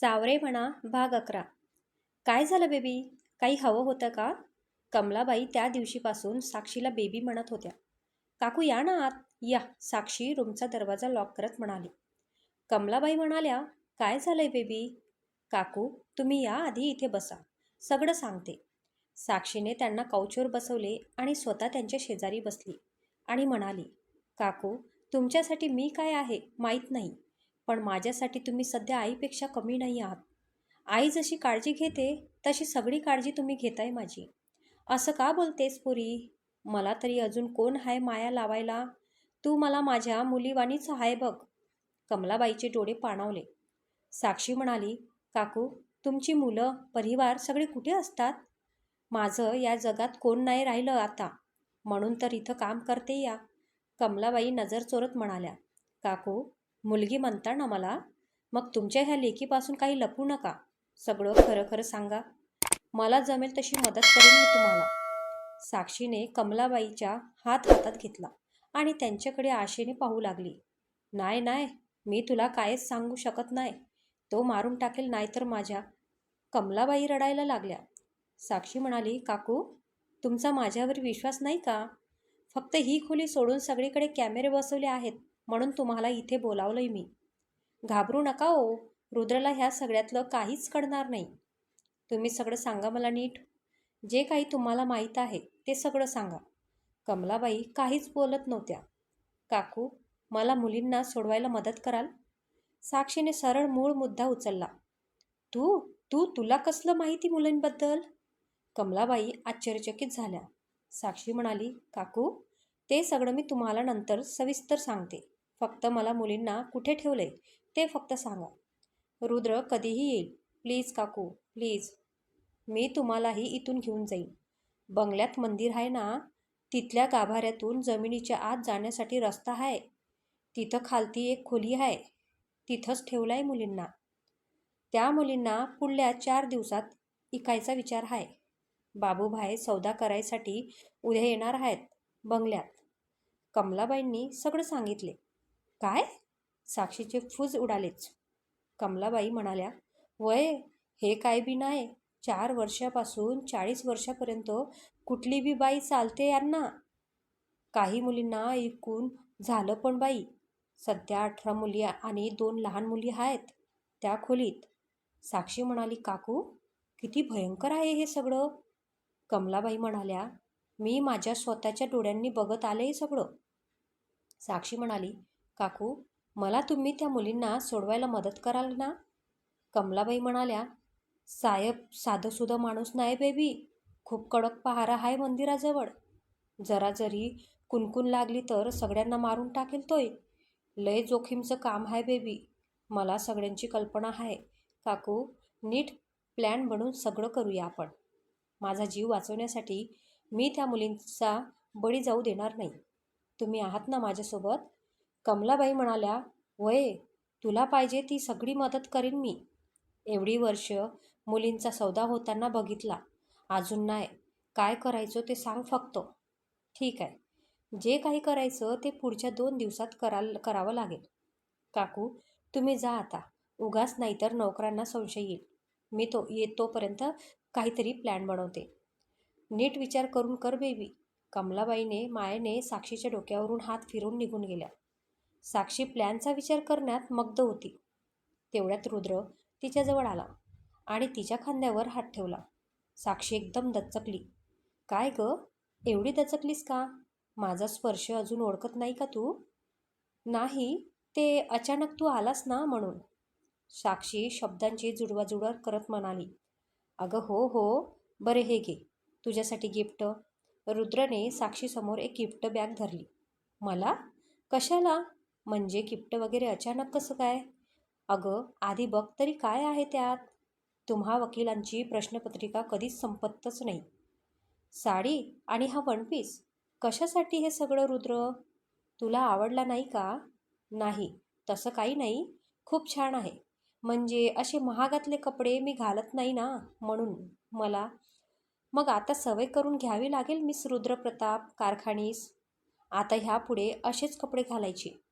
सावरे म्हणा भाग अकरा. काय झालं बेबी? काही हवं होतं का? कमलाबाई त्या दिवशीपासून साक्षीला बेबी म्हणत होत्या. काकू या ना आत. या. साक्षी रूमचा दरवाजा लॉक करत म्हणाली. कमलाबाई म्हणाल्या काय झालंय बेबी? काकू तुम्ही या आधी इथे बसा. सगळं सांगते. साक्षीने त्यांना कौचवर बसवले आणि स्वतः त्यांच्या शेजारी बसली आणि म्हणाली काकू तुमच्यासाठी मी काय आहे माहीत नाही. पण माझ्यासाठी तुम्ही सध्या आईपेक्षा कमी नाही आहात. आई जशी काळजी घेते तशी सगळी काळजी तुम्ही घेताय माझी. असं का बोलतेस पुरी? मला तरी अजून कोण हाय माया लावायला? तू मला माझ्या मुलीवाणीच हाय बघ. कमलाबाईचे डोळे पाणावले. साक्षी म्हणाली काकू तुमची मुलं परिवार सगळे कुठे असतात? माझं या जगात कोण नाही राहिलं आता. म्हणून तर इथं काम करते या. कमलाबाई नजर चोरत म्हणाल्या काकू मुलगी म्हणता ना मला मग तुमच्या ह्या लेकीपासून काही लपू नका. सगळं खरं खरं सांगा. मला जमेल तशी मदत करेन मी तुम्हाला. साक्षीने कमलाबाईच्या हात हातात घेतला आणि त्यांच्याकडे आशेने पाहू लागली. नाही नाही मी तुला कायच सांगू शकत नाही. तो मारून टाकेल नाहीतर माझ्या. कमलाबाई रडायला लागल्या. साक्षी म्हणाली काकू तुमचा माझ्यावर विश्वास नाही का? फक्त ही खोली सोडून सगळीकडे कॅमेरे बसवले आहेत. म्हणून तुम्हाला इथे बोलावलंय मी. घाबरू नका ओ रुद्रला ह्या सगळ्यातलं काहीच कळणार नाही. तुम्ही सगळं सांगा मला नीट. जे काही तुम्हाला माहीत आहे ते सगळं सांगा. कमलाबाई काहीच बोलत नव्हत्या. काकू मला मुलींना सोडवायला मदत कराल? साक्षीने सरळ मूळ मुद्दा उचलला. तू तू तुला कसलं माहिती मुलींबद्दल? कमलाबाई आश्चर्यचकित झाल्या. साक्षी म्हणाली काकू ते सगळं मी तुम्हाला नंतर सविस्तर सांगते. फक्त मला मुलींना कुठे ठेवलंय ते फक्त सांगा. रुद्र कधीही येईल. प्लीज काकू प्लीज. मी तुम्हालाही इथून घेऊन जाईन. बंगल्यात मंदिर आहे ना? तिथल्या गाभाऱ्यातून जमिनीच्या आत जाण्यासाठी रस्ता आहे. तिथं खालती एक खोली आहे. तिथंच ठेवलं आहे मुलींना. त्या मुलींना पुढल्या चार दिवसात इकायचा विचार आहे. बाबूभाई सौदा करायसाठी उद्या येणार आहेत बंगल्यात. कमलाबाईंनी सगळं सांगितले. काय? साक्षीचे फूज उडालेच. कमलाबाई म्हणाल्या वय हे काय बी नाही चार वर्षापासून चाळीस वर्षापर्यंत कुठली बी बाई चालते यांना. काही मुलींना ऐकून झालं पण बाई. सध्या अठरा मुली आणि दोन लहान मुली आहेत त्या खोलीत. साक्षी म्हणाली काकू किती भयंकर आहे हे सगळं. कमलाबाई म्हणाल्या मी माझ्या स्वतःच्या डोळ्यांनी बघत आले हे सगळं. साक्षी म्हणाली काकू मला तुम्ही त्या मुलींना सोडवायला मदत कराल ना? कमलाबाई म्हणाल्या साहेब साधंसुधं माणूस नाही बेबी. खूप कडक पहारा आहे मंदिराजवळ. जरा जरी कुणकुण लागली तर सगळ्यांना मारून टाकेल तोय. लय जोखीमचं काम आहे बेबी. मला सगळ्यांची कल्पना आहे काकू नीट प्लॅन बनून सगळं करूया आपण. माझा जीव वाचवण्यासाठी मी त्या मुलींचा बळी जाऊ देणार नाही. तुम्ही आहात ना माझ्यासोबत? कमलाबाई म्हणाल्या वय तुला पाहिजे ती सगळी मदत करीन मी. एवढी वर्ष मुलींचा सौदा होताना बघितला. अजून नाही. काय करायचं ते सांग फक्त. ठीक आहे. जे काही करायचं ते पुढच्या दोन दिवसात कराल करावं लागेल. काकू तुम्ही जा आता. उगाच नाहीतर नोकरांना संशय येईल. मी तो येतोपर्यंत काहीतरी प्लॅन बनवते. नीट विचार करून कर बेबी. कमलाबाईने मायेने साक्षीच्या डोक्यावरून हात फिरून निघून गेल्या. साक्षी प्लॅनचा विचार करण्यात मग्ध होती. तेवढ्यात रुद्र तिच्याजवळ आला आणि तिच्या खांद्यावर हात ठेवला. साक्षी एकदम दचकली. काय ग? एवढी दचकलीस का? माझा स्पर्श अजून ओळखत नाही का तू? नाही ते अचानक तू आलास ना म्हणून. साक्षी शब्दांची जुडवाजुडव करत म्हणाली. अगं हो हो बरे हे घे तुझ्यासाठी गिफ्ट. रुद्रने साक्षीसमोर एक गिफ्ट बॅग धरली. मला? कशाला? म्हणजे गिफ्ट वगैरे अचानक कसं काय? अगं आधी बघ तरी काय आहे त्यात. तुम्हा वकिलांची प्रश्नपत्रिका कधीच संपतच नाही. साडी आणि हा वन पीस कशासाठी हे सगळं रुद्र? तुला आवडला नाही का? नाही तसं काही नाही. खूप छान आहे. म्हणजे असे महागातले कपडे मी घालत नाही ना म्हणून मला. मग आता सवय करून घ्यावी लागेल मिस रुद्रप्रताप कारखानीस? आता ह्यापुढे असेच कपडे घालायचे.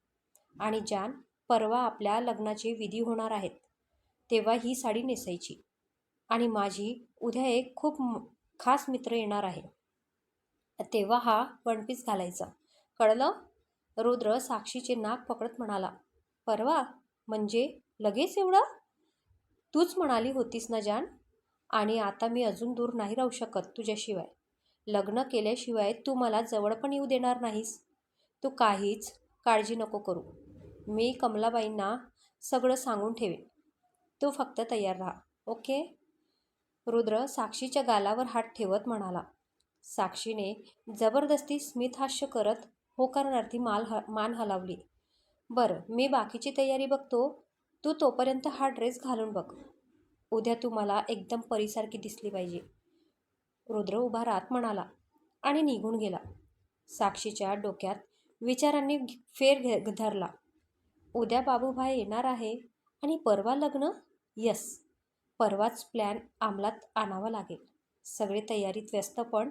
आणि जान परवा आपल्या लग्नाचे विधी होणार आहेत. तेव्हा ही साडी नेसायची. आणि माझी उद्या एक खूप म- खास मित्र येणार आहे. तेव्हा हा वनपीस घालायचा. कळलं? रुद्र साक्षीचे नाक पकडत म्हणाला परवा? म्हणजे लगेच एवढं? तूच म्हणाली होतीस ना जान? आणि आता मी अजून दूर नाही राहू शकत तुझ्याशिवाय. लग्न केल्याशिवाय तू मला जवळ पण येऊ देणार नाहीस. तू काहीच काळजी नको करू. मी कमलाबाईंना सगळं सांगून ठेवेन. तू फक्त तयार राहा ओके? रुद्र साक्षीच्या गालावर हात ठेवत म्हणाला. साक्षीने जबरदस्ती स्मितहास्य करत होकारणार्थी माल ह मान हलावली. बरं मी बाकीची तयारी बघतो. तू तोपर्यंत हा ड्रेस घालून बघ. उद्या तू मला एकदम परीसारखी दिसली पाहिजे. रुद्र उभा राहत म्हणाला आणि निघून गेला. साक्षीच्या डोक्यात विचारांनी फेर घे धरला. उद्या बाबूभाई येणार आहे आणि परवा लग्न? यस. परवाच प्लॅन अंमलात आणावा लागेल. सगळे तयारीत व्यस्त पण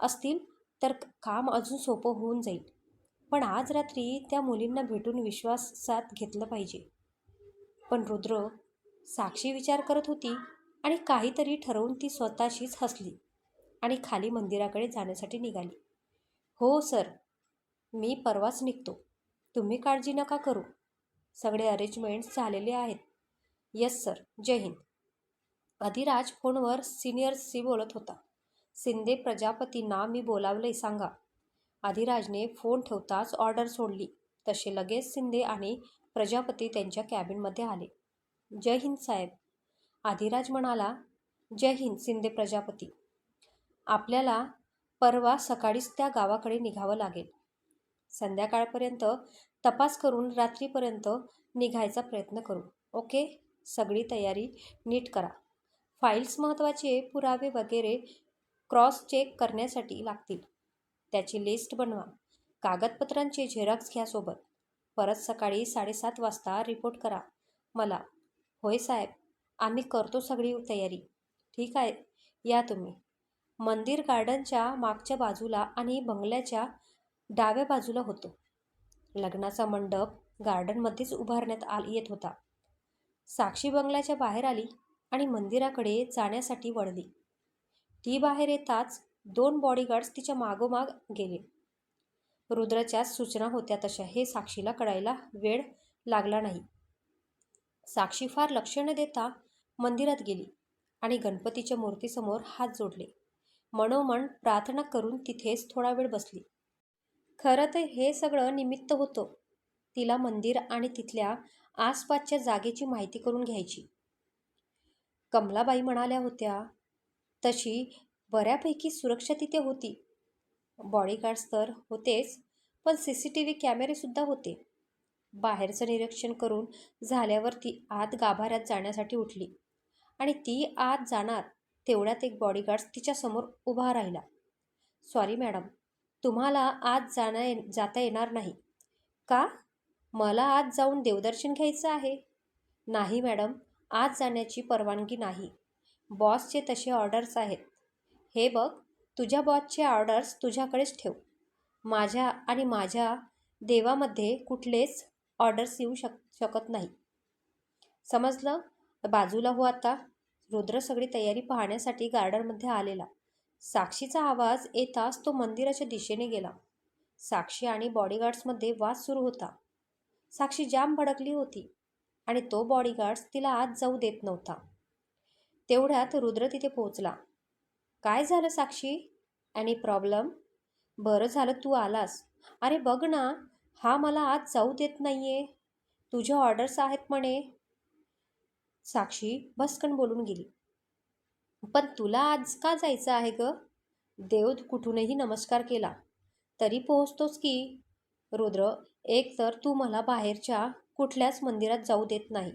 असतील तर काम अजून सोपं होऊन जाईल. पण आज रात्री त्या मुलींना भेटून विश्वासात घेतलं पाहिजे. पण रुद्र साक्षी विचार करत होती आणि काहीतरी ठरवून ती स्वतःशीच हसली आणि खाली मंदिराकडे जाण्यासाठी निघाली. हो सर. मी परवाच निघतो. तुम्ही काळजी नका करू. सगळे अरेंजमेंट्स झालेले आहेत. Yes sir Jai Hind. Adhiraj फोनवर सिनियर्सशी बोलत होता. शिंदे प्रजापतींना मी बोलावले सांगा. अधिराजने फोन ठेवताच ऑर्डर सोडली. तसे लगेच शिंदे आणि प्रजापती त्यांच्या कॅबिनमध्ये आले. जय हिंद साहेब. अधिराज म्हणाला जय हिंद शिंदे प्रजापती. आपल्याला परवा सकाळीच त्या गावाकडे निघावं लागेल. संध्याकाळपर्यंत तपास करून रात्रीपर्यंत निघायचा प्रयत्न करू. ओके? सगळी तयारी नीट करा. फाईल्स महत्त्वाचे पुरावे वगैरे क्रॉस चेक करण्यासाठी लागतील. त्याची लिस्ट बनवा. कागदपत्रांचे झेरॉक्स घ्या सोबत. परत सकाळी साडेसात वाजता रिपोर्ट करा. मला. होय साहेब आम्ही करतो सगळी तयारी. ठीक आहे. या तुम्ही. मंदिर गार्डनच्या मागच्या बाजूला आणि बंगल्याच्या डाव्या बाजूला होतो. लग्नाचा मंडप गार्डनमध्येच उभारण्यात आल येत होता. साक्षी बंगल्याच्या बाहेर आली आणि मंदिराकडे जाण्यासाठी वळली. ती बाहेर येताच दोन बॉडीगार्ड्स तिच्या मागोमाग गेले. रुद्रच्या सूचना होत्या तशा हे साक्षीला कळायला वेळ लागला नाही. साक्षी फार लक्ष न देता मंदिरात गेली आणि गणपतीच्या मूर्तीसमोर हात जोडले. मनोमन प्रार्थना करून तिथेच थोडा वेळ बसली. खरं तर हे सगळं निमित्त होतं. तिला मंदिर आणि तिथल्या आसपासच्या जागेची माहिती करून घ्यायची. कमलाबाई म्हणाल्या होत्या तशी बऱ्यापैकी सुरक्षा तिथे होती. बॉडीगार्ड्स तर होतेच पण सी सी टी व्ही कॅमेरेसुद्धा होते. बाहेरचं निरीक्षण करून झाल्यावर ती आत गाभाऱ्यात जाण्यासाठी उठली. आणि ती आत जाणार तेवढ्यात एक बॉडीगार्ड्स तिच्यासमोर उभा राहिला. सॉरी मॅडम तुम्हाला आत जाणं ये जाता येणार नाही. का? मला आत जाऊन देवदर्शन घ्यायचं आहे. नाही मॅडम आत जाण्याची परवानगी नाही. बॉसचे तसे ऑर्डर्स आहेत. हे बघ तुझ्या बॉसचे ऑर्डर्स तुझ्याकडेच ठेव. माझ्या आणि माझ्या देवामध्ये कुठलेच ऑर्डर्स येऊ शक शकत नाही. समजलं? बाजूला हो आता. रुद्र सगळी तयारी पाहण्यासाठी गार्डनमध्ये आलेला. साक्षीचा आवाज येताच तो मंदिराच्या दिशेने गेला. साक्षी आणि बॉडीगार्ड्समध्ये वाद सुरू होता. साक्षी जाम भडकली होती आणि तो बॉडीगार्ड्स तिला आत जाऊ देत नव्हता. तेवढ्यात रुद्र तिथे पोहोचला. काय झालं साक्षी? आणि प्रॉब्लेम बरं झालं तू आलास. अरे बघ ना हा मला आज जाऊ देत नाही आहे तुझ्या ऑर्डर्स आहेत म्हणे. साक्षी भस्कन बोलून गेली. पण तुला आज का जायचं आहे ग? देव कुठूनही नमस्कार केला. तरी पोहोचतोस की? रुद्र एक तर तू मला बाहेरच्या कुठल्याच मंदिरात जाऊ देत नाही.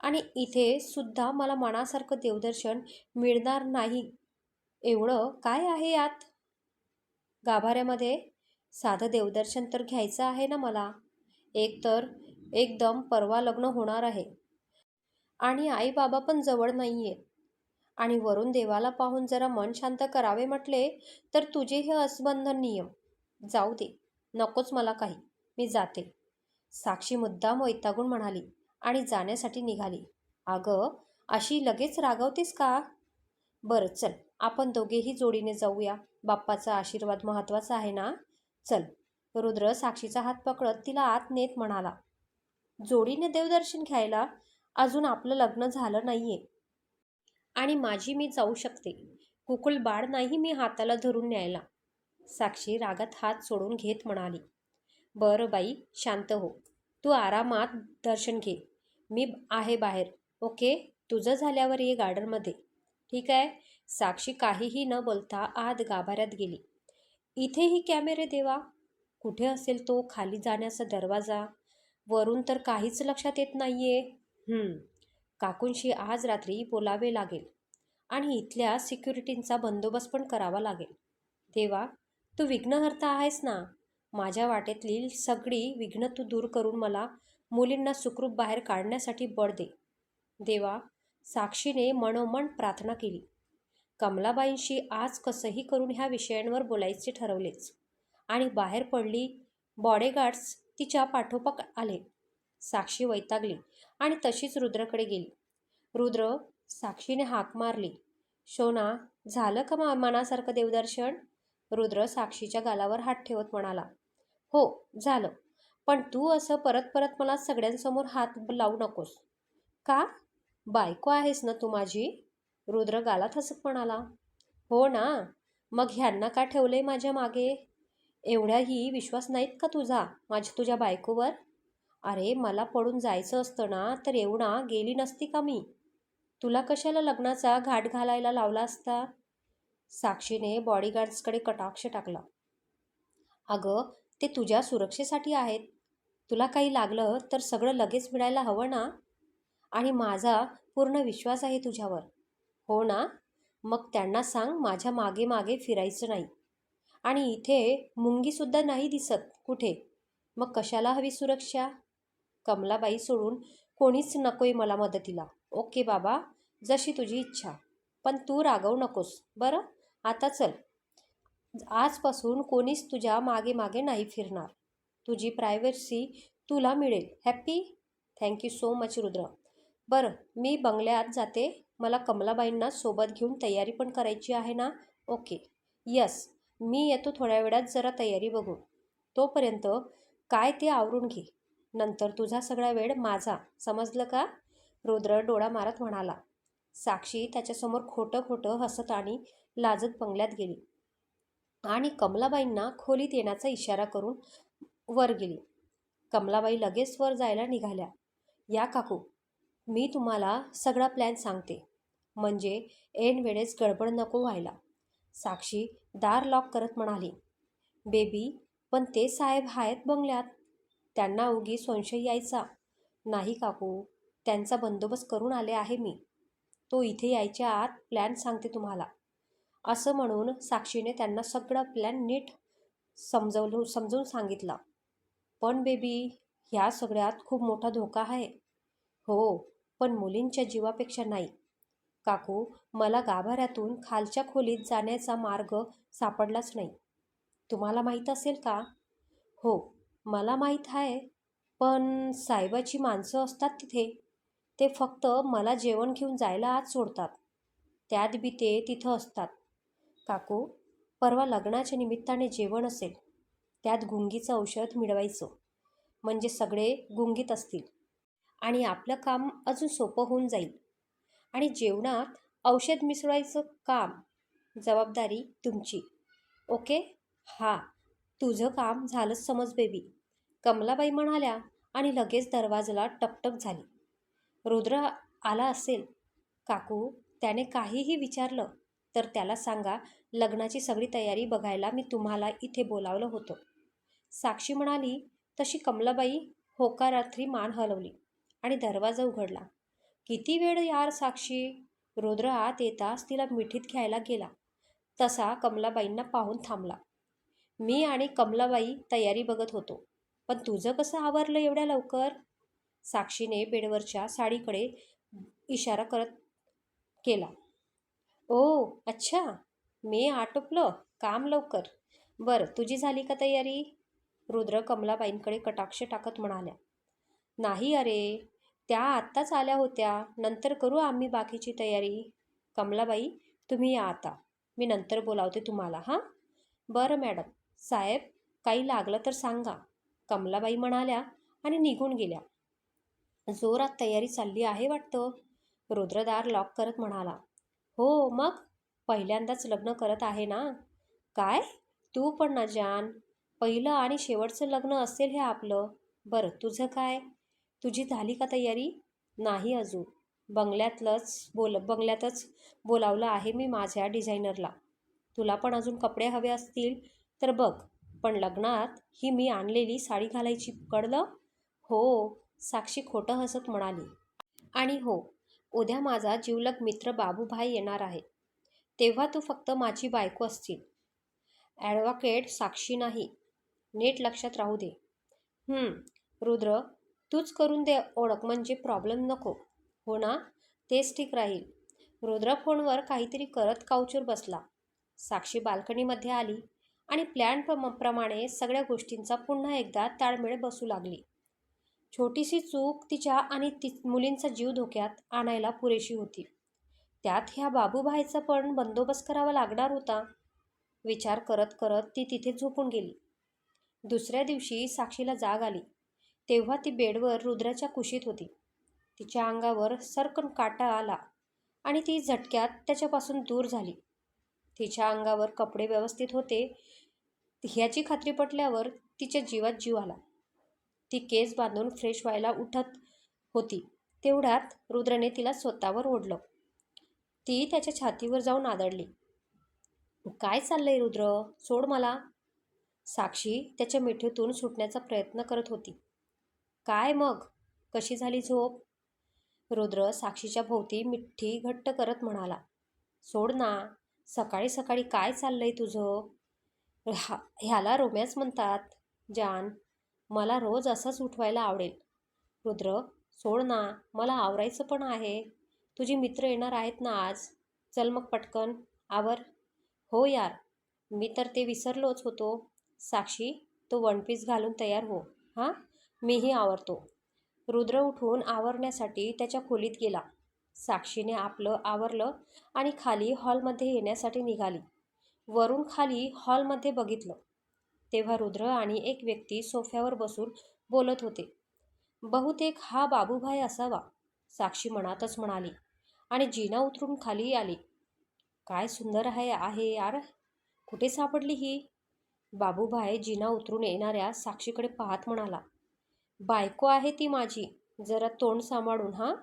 आणि इथे सुद्धा मला मनासारखं देवदर्शन मिळणार नाही. एवढं काय आहे यात? गाभाऱ्यामध्ये? साधं देवदर्शन तर घ्यायचं आहे ना मला? एक तर एकदम परवा लग्न होणार आहे. आणि आई बाबा पण जवळ नाही आहेत आणि वरून देवाला पाहून जरा मन शांत करावे म्हटले तर तुझे हे असबंध नियम. जाऊ दे. नकोच मला काही. मी जाते. साक्षी मुद्दाम वैतागून म्हणाली आणि जाण्यासाठी निघाली. अगं अशी लगेच रागवतेस का? बरं चल. आपण दोघेही जोडीने जाऊया. बाप्पाचा आशीर्वाद महत्त्वाचा आहे ना? चल. रुद्र साक्षीचा हात पकडत तिला आत नेत म्हणाला. जोडीने देवदर्शन घ्यायला? अजून आपलं लग्न झालं नाहीये. आणि माझी मी जाऊ शकते. कुकुल बाळ नाही मी हाताला धरून न्यायला. साक्षी रागात हात सोडून घेत म्हणाली. बरं बाई शांत हो. तू आरामात दर्शन घे. मी आहे बाहेर. ओके? तुझं झाल्यावर ये गार्डनमध्ये. ठीक आहे. साक्षी काहीही न बोलता आत गाभाऱ्यात गेली. इथेही कॅमेरे देवा. कुठे असेल तो खाली जाण्याचा दरवाजा? वरून तर काहीच लक्षात येत नाहीये. हं, काकूंशी आज रात्री बोलावे लागेल आणि इथल्या सिक्युरिटींचा बंदोबस्त पण करावा लागेल. देवा तू विघ्नहर्ता आहेस ना? माझ्या वाटेतली सगळी विघ्न तू दूर करून मला मुलींना सुखरूप बाहेर काढण्यासाठी बळ दे. देवा साक्षीने मनोमन प्रार्थना केली. कमलाबाईंशी आज कसंही करून ह्या विषयांवर बोलायचे ठरवलेच. आणि बाहेर पडली बॉडीगार्ड्स तिच्या पाठोपाठ आले. साक्षी वैतागली. आणि तशीच रुद्रकडे गेली. रुद्र साक्षीने हाक मारली शोना झालं का मा मनासारखं देवदर्शन? रुद्र साक्षीच्या गालावर हात ठेवत म्हणाला हो झालं. पण तू असं परत परत मला सगळ्यांसमोर हात लावू नकोस. का? बायको आहेस ना तू माझी? रुद्र गालात हसत म्हणाला हो ना. मग ह्यांना का ठेवलंय माझ्या मागे? एवढ्याही विश्वास नाहीत का तुझा माझ्या तुझ्या बायकोवर? अरे मला पडून जायचं असतं ना तर एवढा गेली नसती का मी? तुला कशाला लग्नाचा घाट घालायला लावला असता? साक्षीने बॉडीगार्ड्सकडे कटाक्ष टाकला. अगं ते तुझ्या सुरक्षेसाठी आहेत. तुला काही लागलं तर सगळं लगेच मिळायला हवं ना? आणि माझा पूर्ण विश्वास आहे तुझ्यावर. हो ना? मग त्यांना सांग माझ्या मागे मागे फिरायचं नाही. आणि इथे मुंगीसुद्धा नाही दिसत कुठे? मग कशाला हवी सुरक्षा? कमलाबाई सोडून कोणीच नकोय मला मदतीला. ओके बाबा जशी तुझी इच्छा. पण तू रागवू नकोस. बरं? आता चल. आजपासून कोणीच तुझ्या मागे मागे नाही फिरणार. तुझी प्रायव्हसी तुला मिळेल. Happy? Thank you so much Rudra. बरं मी बंगल्यात जाते. मला कमलाबाईंना सोबत घेऊन तयारी पण करायची आहे ना? ओके. यस. मी येतो थोड्या वेळात जरा तयारी बघू तोपर्यंत काय ते आवरून घे. नंतर तुझा सगळा वेळ माझा. समजलं का? रुद्र डोळा मारत म्हणाला. साक्षी त्याच्यासमोर खोटं खोटं हसत आणि लाजत बंगल्यात गेली. आणि कमलाबाईंना खोलीत येण्याचा इशारा करून वर गेली. कमलाबाई लगेच वर जायला निघाल्या. या काकू मी तुम्हाला सगळा प्लॅन सांगते. म्हणजे ऐन वेळेस गडबड नको व्हायला. साक्षी दार लॉक करत म्हणाली. बेबी पण ते साहेब आहेत बंगल्यात. त्यांना उगी संशय यायचा. नाही काकू त्यांचा बंदोबस्त करून आले आहे मी. तो इथे यायच्या आत प्लॅन सांगते तुम्हाला. असं म्हणून साक्षीने त्यांना सगळा प्लॅन नीट समजवलं समजून सांगितला. पण बेबी ह्या सगळ्यात खूप मोठा धोका आहे. हो पण मुलींच्या जीवापेक्षा नाही. काकू मला गाभाऱ्यातून खालच्या खोलीत जाण्याचा मार्ग सापडलाच नाही. तुम्हाला माहीत असेल का? हो मला माहीत आहे पण साहेबाची माणसं असतात तिथे. ते फक्त मला जेवण घेऊन जायला आत सोडतात. त्यात बी ते तिथं असतात. काकू परवा लग्नाच्या निमित्ताने जेवण असेल. त्यात गुंगीचं औषध मिळवायचं. म्हणजे सगळे गुंगीत असतील. आणि आपलं काम अजून सोपं होऊन जाईल. आणि जेवणात औषध मिसळायचं काम. जबाबदारी तुमची. ओके? हां. तुझं काम झालंच समज बेबी. कमलाबाई म्हणाल्या आणि लगेच दरवाजाला टपटप झाली. रुद्र आला असेल. काकू त्याने काहीही विचारलं तर त्याला सांगा लग्नाची सगळी तयारी बघायला मी तुम्हाला इथे बोलावलं होतं. साक्षी म्हणाली तशी कमलाबाई होकारात्री मान हलवली आणि दरवाजा उघडला. किती वेळ यार साक्षी? रुद्र आत येताच तिला मिठीत घ्यायला गेला. तसा कमलाबाईंना पाहून थांबला. मी आणि कमलाबाई तयारी बघत होतो. पण तुझं कसं आवरलं एवढ्या लवकर? साक्षीने बेडवरच्या साडीकडे इशारा करत केला. ओ अच्छा. मी आटोपलं. काम लवकर. बरं तुझी झाली का तयारी? रुद्र कमलाबाईंकडे कटाक्ष टाकत म्हणाल्या. नाही अरे त्या आत्ताच आल्या होत्या. नंतर करू आम्ही बाकीची तयारी? कमलाबाई तुम्ही या आता. मी नंतर बोलावते तुम्हाला हां? बरं मॅडम. साहेब काही लागलं तर सांगा. कमलाबाई म्हणाल्या आणि निघून गेल्या. जोरात तयारी चालली आहे वाटतं? रुद्रदार लॉक करत म्हणाला. हो मग? पहिल्यांदाच लग्न करत आहे ना? काय? तू पण ना जान. पहिलं आणि शेवटचं लग्न असेल हे आपलं. बरं तुझं काय? तुझी झाली का तयारी? नाही अजून. बंगल्यातलंच बोल बंगल्यातच बोलावलं आहे मी माझ्या डिझायनरला. तुला पण अजून कपडे हवे असतील तर बघ पण लग्नात ही मी आणलेली साडी घालायची कळलं? हो साक्षी खोटं हसत म्हणाली. आणि हो उद्या माझा जिवलग मित्र बाबूभाई येणार आहे. तेव्हा तू फक्त माझी बायको असतील ॲडव्होकेट साक्षी नाही. नीट लक्षात राहू दे. रुद्र तूच करून दे ओळख म्हणजे प्रॉब्लेम नको. हो ना? तेच ठीक राहील. रुद्र फोनवर काहीतरी करत काउचवर बसला. साक्षी बाल्कनीमध्ये आली. आणि प्लॅन प्रमाणे सगळ्या गोष्टींचा पुन्हा एकदा ताळमेळ बसू लागली. छोटीशी चूक तिच्या आणि ति मुलींचा जीव धोक्यात आणायला पुरेशी होती. त्यात ह्या बाबूभाईचा पण बंदोबस्त करावा लागणार होता. विचार करत करत ती तिथे झोपून गेली. दुसऱ्या दिवशी साक्षीला जाग आली. तेव्हा ती बेडवर रुद्राच्या कुशीत होती. तिच्या अंगावर सरकन काटा आला आणि ती झटक्यात त्याच्यापासून दूर झाली. तिच्या अंगावर कपडे व्यवस्थित होते. ह्याची खात्री पटल्यावर तिच्या जीवात जीव आला. ती केस बांधून फ्रेश व्हायला उठत होती. तेवढ्यात रुद्रने तिला स्वतःवर ओढलं. ती त्याच्या छातीवर जाऊन आदळली. काय चाललंय रुद्र? सोड मला. साक्षी त्याच्या मिठीतून सुटण्याचा प्रयत्न करत होती. काय मग? कशी झाली झोप? रुद्र साक्षीच्या भोवती मिठी घट्ट करत म्हणाला. सोड ना. सकाळी सकाळी काय चाललंय तुझं? हा ह्याला रोमॅन्स म्हणतात. जान मला रोज असंच उठवायला आवडेल. रुद्र सोड ना मला आवरायचं पण आहे. तुझी मित्र येणार आहेत ना आज? चल मग पटकन. आवर. हो यार. मी तर ते विसरलोच होतो. साक्षी तो वन पीस घालून तयार हो. हां? मीही आवरतो. रुद्र उठून आवरण्यासाठी त्याच्या खोलीत गेला. साक्षीने आपलं आवरलं आणि खाली हॉलमध्ये येण्यासाठी निघाली. वरून खाली हॉलमध्ये बघितलं. तेव्हा रुद्र आणि एक व्यक्ती सोफ्यावर बसून बोलत होते. बहुतेक हा बाबूभाई असावा साक्षी मनातच म्हणाली आणि जिना उतरून खाली आली. काय सुंदर आहे आहे यार. कुठे सापडली ही? बाबूभाई जिना उतरून येणाऱ्या साक्षीकडे पाहत म्हणाला. बायको आहे ती माझी जरा तोंड सांभाळून हां?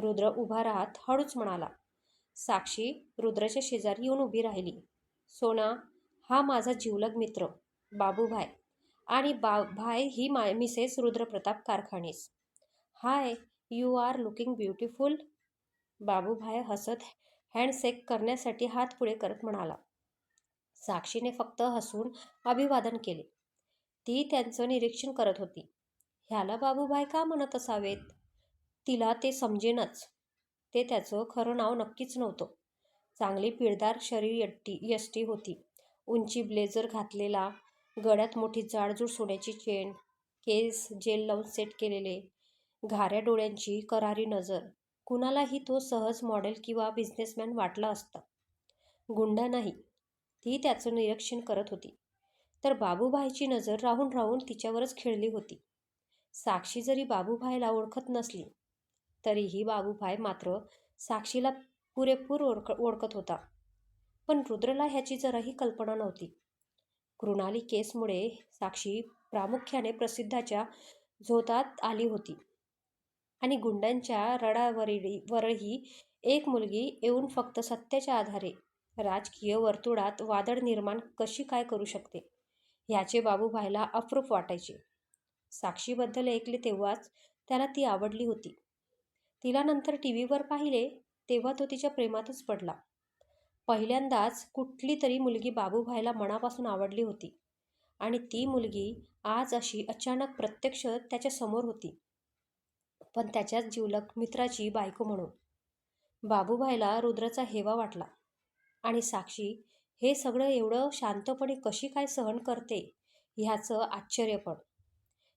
रुद्र उभा राहत हळूच म्हणाला. साक्षी रुद्राच्या शेजारी येऊन उभी राहिली. सोना हा माझा जिवलग मित्र बाबूभाय आणि बा भाय ही मा Mrs Rudrapratap Karkhanis. Hi you are looking beautiful. Babubhai हसत हँडसेक करण्यासाठी हात पुढे करत म्हणाला. साक्षीने फक्त हसून अभिवादन केले. ती त्यांचं निरीक्षण करत होती. ह्याला बाबूभाय का म्हणत असावेत? तिला ते समजेनच. ते त्याचं खरं नाव नक्कीच नव्हतं. चांगली पिळदार शरीर यट्टी यष्टी होती. उंची ब्लेझर घातलेला गळ्यात मोठी जाडजूड सोन्याची चेन केस जेल लावून सेट केलेले घाऱ्या डोळ्यांची करारी नजर. कुणालाही तो सहज मॉडेल किंवा बिझनेसमॅन वाटला असता. गुंडा नाही. ती त्याचं निरीक्षण करत होती. तर बाबूभाईची नजर राहून राहून तिच्यावरच खेळली होती. साक्षी जरी बाबूभाईला ओळखत नसली तरीही बाबूभाई मात्र साक्षीला पुरेपूर ओळख ओळखत होता. पण रुद्रला ह्याची जराही कल्पना नव्हती. कृणाली केसमुळे साक्षी प्रामुख्याने प्रसिद्धाच्या झोतात आली होती. आणि गुंडांच्या रडावरही वरही एक मुलगी येऊन फक्त सत्याच्या आधारे राजकीय वर्तुळात वादळ निर्माण कशी काय करू शकते? ह्याचे बाबूभाईला अप्रूप वाटायचे. साक्षीबद्दल ऐकले तेव्हाच त्याला ती आवडली होती. तिला नंतर टी व्हीवर पाहिले तेव्हा तो तिच्या प्रेमातच पडला. पहिल्यांदाच कुठली तरी मुलगी बाबूभाईला मनापासून आवडली होती. आणि ती मुलगी आज अशी अचानक प्रत्यक्ष त्याच्यासमोर होती. पण त्याच्याच जीवलक मित्राची बायको म्हणून. बाबूभाईला रुद्रचा हेवा वाटला. आणि साक्षी हे सगळं एवढं शांतपणे कशी काय सहन करते ह्याचं आश्चर्य पण.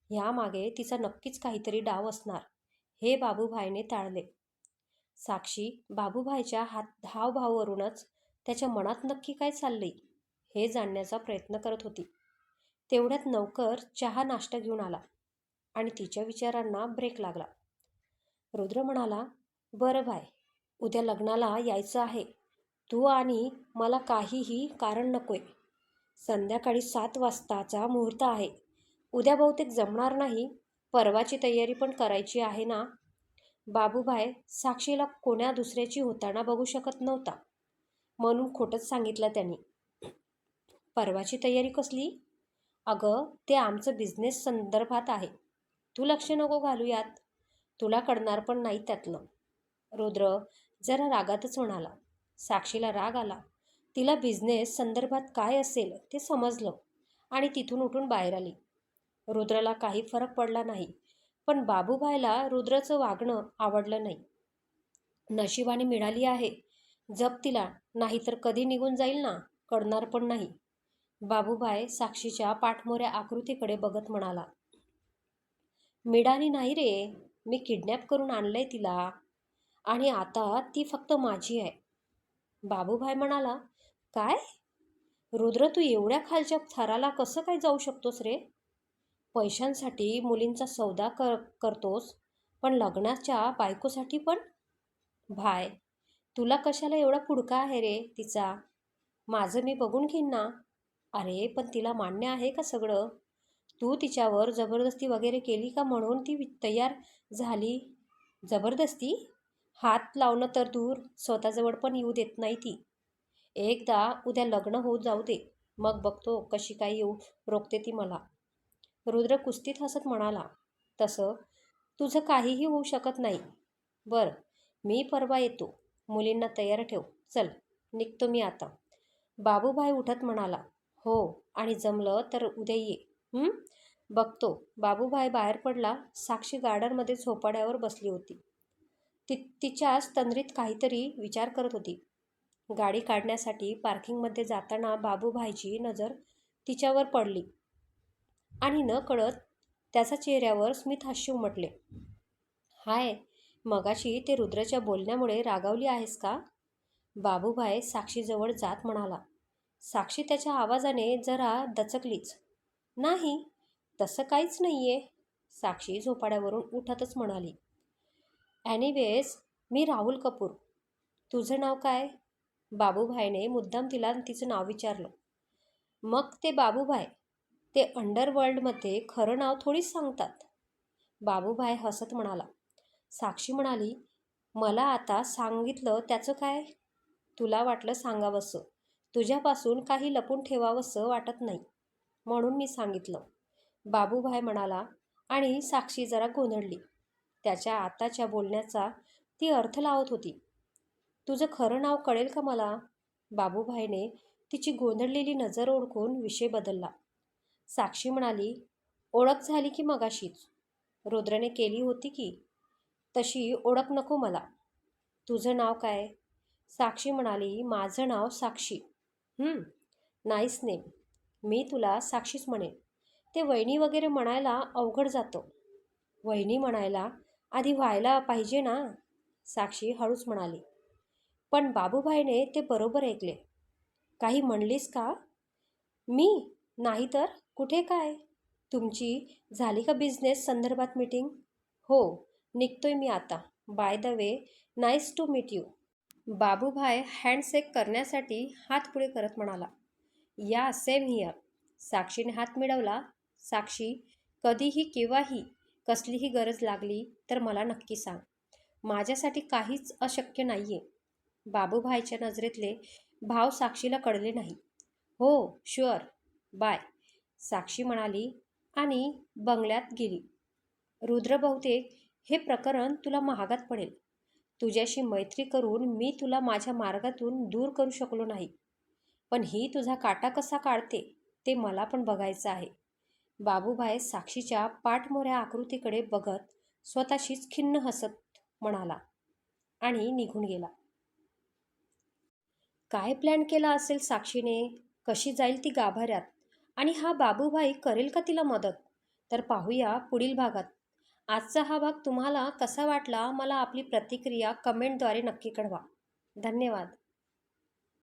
ह्यामागे तिचा नक्कीच काहीतरी डाव असणार हे बाबूभाईने टाळले. साक्षी बाबूभाईच्या हात हावभावावरूनच त्याच्या मनात नक्की काय चालले हे जाणण्याचा प्रयत्न करत होती. तेवढ्यात नौकर चहा नाश्ता घेऊन आला आणि तिच्या विचारांना ब्रेक लागला. रुद्र म्हणाला बरं बाय उद्या लग्नाला यायचं आहे. तू आणि मला काहीही कारण नकोय. संध्याकाळी सात वाजताचा मुहूर्त आहे. उद्या बहुतेक जमणार नाही. परवाची तयारी पण करायची आहे ना? बाबूभाय साक्षीला कोण्या दुसऱ्याची होताना बघू शकत नव्हता. म्हणून खोटंच सांगितलं त्यांनी. परवाची तयारी कसली? अगं ते आमचं बिझनेस संदर्भात आहे. तू लक्ष नको घालूयात तुला कळणार पण नाही त्यातलं. रुद्र जरा रागातच म्हणाला. साक्षीला राग आला. तिला बिझनेस संदर्भात काय असेल ते समजलं आणि तिथून उठून बाहेर आली. रुद्रला काही फरक पडला नाही. पण बाबूभाईला रुद्रचं वागणं आवडलं नाही. नशिबाने मिळाली आहे. जप तिला नाहीतर कधी निघून जाईल ना? कळणार पण नाही. बाबूभाई साक्षीच्या पाठमोऱ्या आकृतीकडे बघत म्हणाला मिळाली नाही रे मी किडनॅप करून आणलंय तिला. आणि आता ती फक्त माझी आहे. बाबूभाई म्हणाला काय? रुद्र तू एवढ्या खालच्या थराला कसं काय जाऊ शकतोस रे? पैशांसाठी मुलींचा सौदा कर करतोस पण लग्नाच्या बायकोसाठी पण? भाय तुला कशाला एवढा पुडका आहे रे तिचा? माझं मी बघून घेईन ना. अरे पण तिला मान्य आहे का सगळं? तू तिच्यावर जबरदस्ती वगैरे केली का म्हणून ती तयार झाली? जबरदस्ती? हात लावणं तर दूर स्वतःजवळ पण येऊ देत नाही ती. एकदा उद्या लग्न होऊ जाऊ दे. मग बघतो कशी काय येऊ रोखते ती मला. रुद्र कुस्तीत हसत म्हणाला तसं? तुझं काहीही होऊ शकत नाही. बरं मी परवा येतो. मुलींना तयार ठेव. चल निघतो मी आता. बाबूभाई उठत म्हणाला हो आणि जमलं तर उद्या ये. बघतो. बाबूभाई बाहेर पडला साक्षी गार्डनमध्ये झोपाड्यावर बसली होती. ति तिच्याच तंद्रीत काहीतरी विचार करत होती. गाडी काढण्यासाठी पार्किंगमध्ये जाताना बाबूभाईची नजर तिच्यावर पडली. आणि न कळत त्याच्या चेहऱ्यावर स्मित हास्य उमटले. हाय मगाशी ते रुद्रच्या बोलण्यामुळे रागावली आहेस का? बाबूभाई साक्षीजवळ जात म्हणाला. साक्षी त्याच्या आवाजाने जरा दचकलीच. नाही तसं काहीच नाही आहे साक्षी झोपाड्यावरून उठतच म्हणाली. ॲनिवेज मी राहुल कपूर. तुझं नाव काय? बाबूभाईने मुद्दाम तिला तिचं नाव विचारलं. मग ते बाबूभाई. ते अंडरवर्ल्डमध्ये खरं नाव थोडीच सांगतात. बाबूभाई हसत म्हणाला. साक्षी म्हणाली मला आता सांगितलं त्याचं काय? तुला वाटलं सांगावंसं. तुझ्यापासून काही लपून ठेवावंसं वाटत नाही. म्हणून मी सांगितलं. बाबूभाई म्हणाला आणि साक्षी जरा गोंधळली. त्याच्या आताच्या बोलण्याचा ती अर्थ लावत होती. तुझं खरं नाव कळेल का मला? बाबूभाईने तिची गोंधळलेली नजर ओळखून विषय बदलला. साक्षी म्हणाली ओळख झाली की मगाशीच. रुद्रने केली होती की? तशी ओळख नको मला. तुझं नाव काय? साक्षी म्हणाली माझं नाव साक्षी. Nice name. मी तुला साक्षीच म्हणेन. ते वहिनी वगैरे म्हणायला अवघड जातं. वहिनी म्हणायला आधी व्हायला पाहिजे ना? साक्षी हळूच म्हणाली. पण बाबूभाईने ते बरोबर ऐकले. काही म्हणलीस का? मी? नाही तर? कुठे काय? तुमची झाली का बिझनेस संदर्भात मीटिंग हो निघतोय मी आता. By the way nice to meet you Babubhai handshake करण्यासाठी हात पुढे करत म्हणाला. या सेम हिअर साक्षीने हात मिळवला. साक्षी कधीही केव्हाही कसलीही गरज लागली तर मला नक्की सांग. माझ्यासाठी काहीच अशक्य नाही आहे बाबूभाईच्या नजरेतले भाव साक्षीला कळले नाही. हो शुअर बाय साक्षी म्हणाली आणि बंगल्यात गेली. रुद्र बहुतेक हे प्रकरण तुला महागात पडेल. तुझ्याशी मैत्री करून मी तुला माझ्या मार्गातून दूर करू शकलो नाही. पण ही तुझा काटा कसा काढते ते मला पण बघायचं आहे. बाबूभाई साक्षीच्या पाठमोऱ्या आकृतीकडे बघत स्वतःशीच खिन्न हसत म्हणाला आणि निघून गेला. काय प्लॅन केला असेल साक्षीने? कशी जाईल ती गाभाऱ्यात? आणि हा बाबूभाई करेल का तिला मदत? तर पाहूया पुढील भागात. आजचा हा भाग तुम्हाला कसा वाटला मला आपली प्रतिक्रिया कमेंटद्वारे नक्की कळवा. धन्यवाद.